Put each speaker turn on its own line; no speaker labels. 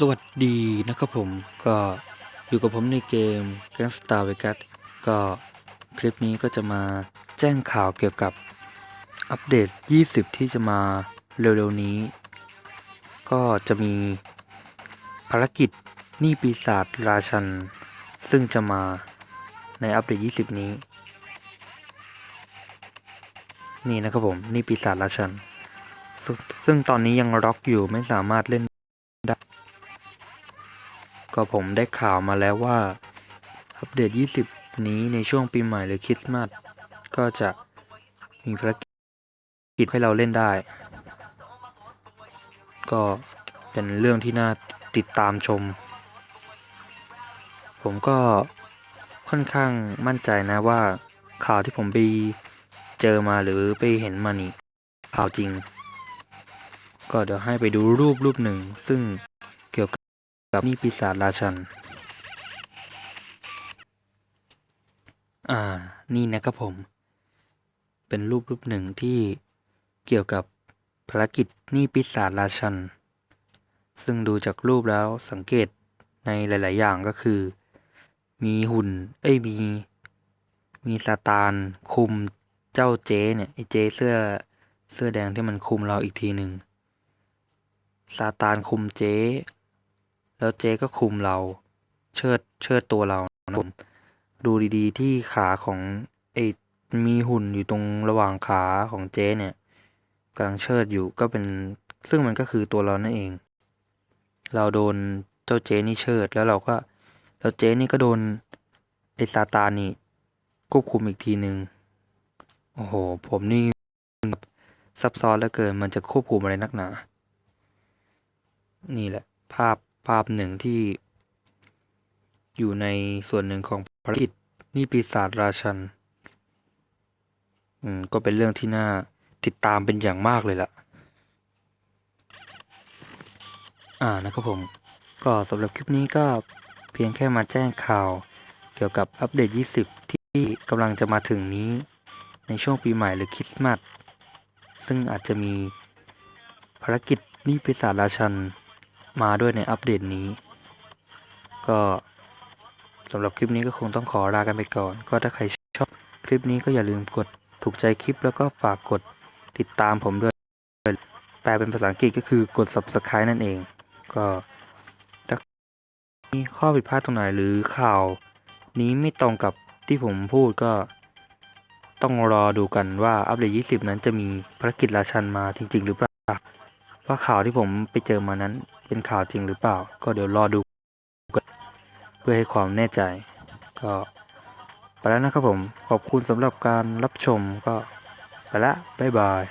สวัสดีนะครับผมก็อยู่กับผมในเกม Gangstar Vegas ก็คลิปนี้ก็จะมาแจ้งข่าวเกี่ยวกับอัปเดต 20 ที่จะมาเร็วๆนี้ ก็จะมีภารกิจนี่ปีศาจราชัน ซึ่งจะมาในอัปเดต 20 นี้ นี่นะครับผมนี่ปีศาจราชันซซึ่งตอนนี้ยังล็อกอยู่ไม่สามารถเล่น ก็ผมได้ข่าวมาแล้วว่า อัปเดต 20 นี้ในช่วงปีใหม่หรือคริสต์มาสก็จะมีภารกิจให้เราเล่นได้ ก็เป็นเรื่องที่น่าติดตามชม ผมก็ค่อนข้างมั่นใจนะว่าข่าวที่ผมไปเจอมาหรือไปเห็นมานี่ข่าวจริง ก็เดี๋ยวให้ไปดูรูปรูปหนึ่งซึ่งเกี่ยวกับ กับนี่ปีศาจราชัน อ่า นี่นะครับผม เป็นรูปรูปหนึ่งที่เกี่ยวกับภารกิจนี่ปีศาจราชัน ซึ่งดูจากรูปแล้วสังเกตในหลาย ๆ อย่างก็คือ มีหุ่น เอ้ย มี มีซาตานคุมเจ้าเจ๊เนี่ย ไอ้เจ๊เสื้อเสื้อแดงที่มันคุมเราอีกทีหนึ่งซาตานคุมเจ แล้วเจ๊ก็คุมเรา เชิดเชิดตัวเรานะผมดูดีๆที่ขาของไอมีหุ่นอยู่ตรงระหว่างขาของเจ๊เนี่ยกำลังเชิดอยู่ก็เป็นซึ่งมันก็คือตัวเรานั่นเอง เราโดนเจ้าเจ๊นี่เชิดแล้วเราก็แล้วเจ๊นี่ก็โดนไอซาตานนี่ควบคุมอีกทีหนึ่งโอ้โห ผมนี่ซับซ้อนเหลือเกินมันจะควบคุมอะไรนักหนา นี่แหละ ภาพ ภาพหนึ่งที่ อยู่ในส่วนหนึ่งของภารกิจนี่ปีศาจราชัน อืม ก็เป็นเรื่องที่น่าติดตามเป็นอย่างมากเลยล่ะ อ่านะครับผม ก็สำหรับคลิปนี้ก็เพียงแค่มาแจ้งข่าว เกี่ยวกับอัปเดต 20 ที่กำลังจะมาถึงนี้ ในช่วงปีใหม่หรือคริสต์มาสซึ่งอาจจะมีภารกิจนี่ปีศาจราชัน มาด้วยในอัปเดตนี้ ก็สำหรับคลิปนี้ก็คงต้องขอลากันไปก่อน ก็ถ้าใครชอบคลิปนี้ก็อย่าลืมกดถูกใจคลิปแล้วก็ฝากกดติดตามผมด้วย แปลเป็นภาษาอังกฤษก็คือกด subscribe นั่นเอง ก็ถ้ามีข้อผิดพลาดตรงไหนหรือข่าวนี้ไม่ตรงกับที่ผมพูดก็ต้องรอดูกันว่าอัปเดต 20 นั้นจะมีภารกิจราชันมาจริง ๆ หรือเปล่า ว่าข่าวที่ผมไปเจอมานั้น เป็นข่าวจริงหรือเปล่า ก็เดี๋ยวรอดูเพื่อให้ความแน่ใจ ก็ไปแล้วนะครับผม ขอบคุณสำหรับการรับชมก็ไปละบ๊ายบาย